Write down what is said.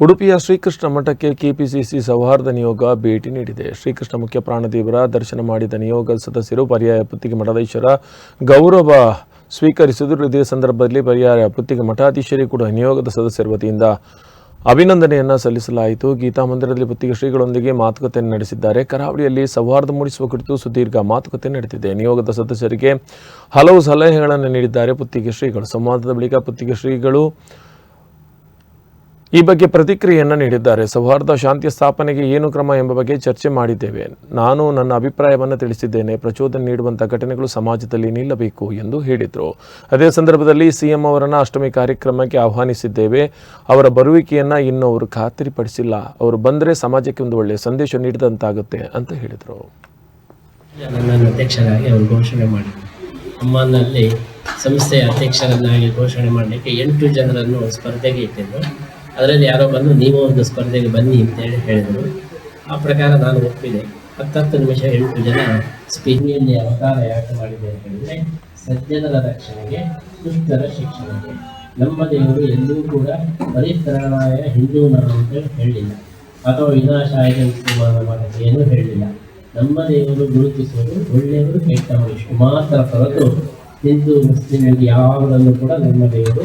ಉಡುಪಿಯ ಶ್ರೀಕೃಷ್ಣ ಮಠಕ್ಕೆ ಕೆಪಿಸಿಸಿ ಸೌಹಾರ್ದ ನಿಯೋಗ ಭೇಟಿ ನೀಡಿದೆ. ಶ್ರೀಕೃಷ್ಣ ಮುಖ್ಯ ಪ್ರಾಣದೇವರ ದರ್ಶನ ಮಾಡಿದ ನಿಯೋಗ ಸದಸ್ಯರು ಪರ್ಯಾಯ ಪುತ್ತಿಗೆ ಮಠಾಧೀಶರ ಗೌರವ ಸ್ವೀಕರಿಸಿದರು. ಇದೇ ಸಂದರ್ಭದಲ್ಲಿ ಪರ್ಯಾಯ ಪುತ್ತಿಗೆ ಮಠಾಧೀಶರಿ ಕೂಡ ನಿಯೋಗದ ಸದಸ್ಯರ ವತಿಯಿಂದ ಅಭಿನಂದನೆಯನ್ನು ಸಲ್ಲಿಸಲಾಯಿತು. ಗೀತಾ ಮಂದಿರದಲ್ಲಿ ಪುತ್ತಿಗೆ ಶ್ರೀಗಳೊಂದಿಗೆ ಮಾತುಕತೆ ನಡೆಸಿದ್ದಾರೆ. ಕರಾವಳಿಯಲ್ಲಿ ಸೌಹಾರ್ದ ಮೂಡಿಸುವ ಕುರಿತು ಸುದೀರ್ಘ ಮಾತುಕತೆ ನಡೆದಿದೆ. ನಿಯೋಗದ ಸದಸ್ಯರಿಗೆ ಹಲವು ಸಲಹೆಗಳನ್ನು ನೀಡಿದ್ದಾರೆ ಪುತ್ತಿಗೆ ಶ್ರೀಗಳು. ಸಂವಾದದ ಬಳಿಕ ಪುತ್ತಿಗೆ ಶ್ರೀಗಳು ಈ ಬಗ್ಗೆ ಪ್ರತಿಕ್ರಿಯೆಯನ್ನು ನೀಡಿದ್ದಾರೆ. ಸೌಹಾರ್ದ ಶಾಂತಿ ಸ್ಥಾಪನೆಗೆ ಏನು ಕ್ರಮ ಎಂಬ ಬಗ್ಗೆ ಚರ್ಚೆ ಮಾಡಿದ್ದೇವೆ. ನಾನು ನನ್ನ ಅಭಿಪ್ರಾಯವನ್ನು ತಿಳಿಸಿದ್ದೇನೆ. ಪ್ರಚೋದನೆ ನೀಡುವಂಥ ಘಟನೆಗಳು ಸಮಾಜದಲ್ಲಿ ನಿಲ್ಲಬೇಕು ಎಂದು ಹೇಳಿದರು. ಅದೇ ಸಂದರ್ಭದಲ್ಲಿ ಸಿಎಂ ಅವರನ್ನು ಅಷ್ಟಮಿ ಕಾರ್ಯಕ್ರಮಕ್ಕೆ ಆಹ್ವಾನಿಸಿದ್ದೇವೆ. ಅವರ ಬರುವಿಕೆಯನ್ನು ಇನ್ನೂ ಅವರು ಖಾತರಿಪಡಿಸಿಲ್ಲ. ಅವರು ಬಂದರೆ ಸಮಾಜಕ್ಕೆ ಒಂದು ಒಳ್ಳೆಯ ಸಂದೇಶ ನೀಡಿದಂತಾಗುತ್ತೆ ಅಂತ ಹೇಳಿದರು. ಸಂಸ್ಥೆಯ ಅಧ್ಯಕ್ಷರನ್ನಾಗಿ ಘೋಷಣೆ ಮಾಡಲಿಕ್ಕೆ ಎಂಟು ಜನರನ್ನು ಸ್ಪರ್ಧೆಗೆ ಇಟ್ಟಿದ್ದು ಅದರಲ್ಲಿ ಯಾರೋ ಬಂದು, ನೀವು ಒಂದು ಸ್ಪರ್ಧೆಗೆ ಬನ್ನಿ ಅಂತೇಳಿ ಹೇಳಿದರು. ಆ ಪ್ರಕಾರ ನಾನು ಒಪ್ಪಿದೆ. ಹತ್ತತ್ತು ನಿಮಿಷ ಎಂಟು ಜನ ಸ್ಪಿನ್ನಿಯಲ್ಲಿ ಅವತಾರ ಯಾಕೆ ಮಾಡಿದೆ ಅಂತ ಹೇಳಿದ್ರೆ, ಸಜ್ಜನರ ರಕ್ಷಣೆಗೆ, ದುಷ್ಟರ ಶಿಕ್ಷಣಕ್ಕೆ ನಮ್ಮ ದೇವರು ಎಲ್ಲೂ ಕೂಡ ಪರಿತ್ರಾಣಾಯ ಹಿಂದೂ ನಾನು ಅಂತ ಹೇಳಿಲ್ಲ. ಅಥವಾ ವಿನಾಶಾಯ ಮಾತ್ರ ಏನೂ ಹೇಳಿಲ್ಲ. ನಮ್ಮ ದೇವರು ಗುರುತಿಸುವುದು ಒಳ್ಳೆಯವರು ಕೆಟ್ಟವರು ಇಷ್ಟು ಮಾತ್ರ ಹೊರತು, ಹಿಂದೂ ಮುಸ್ಲಿಮರಿಗೆ ಯಾವುದನ್ನು ಕೂಡ ನಮ್ಮ ದೇವರು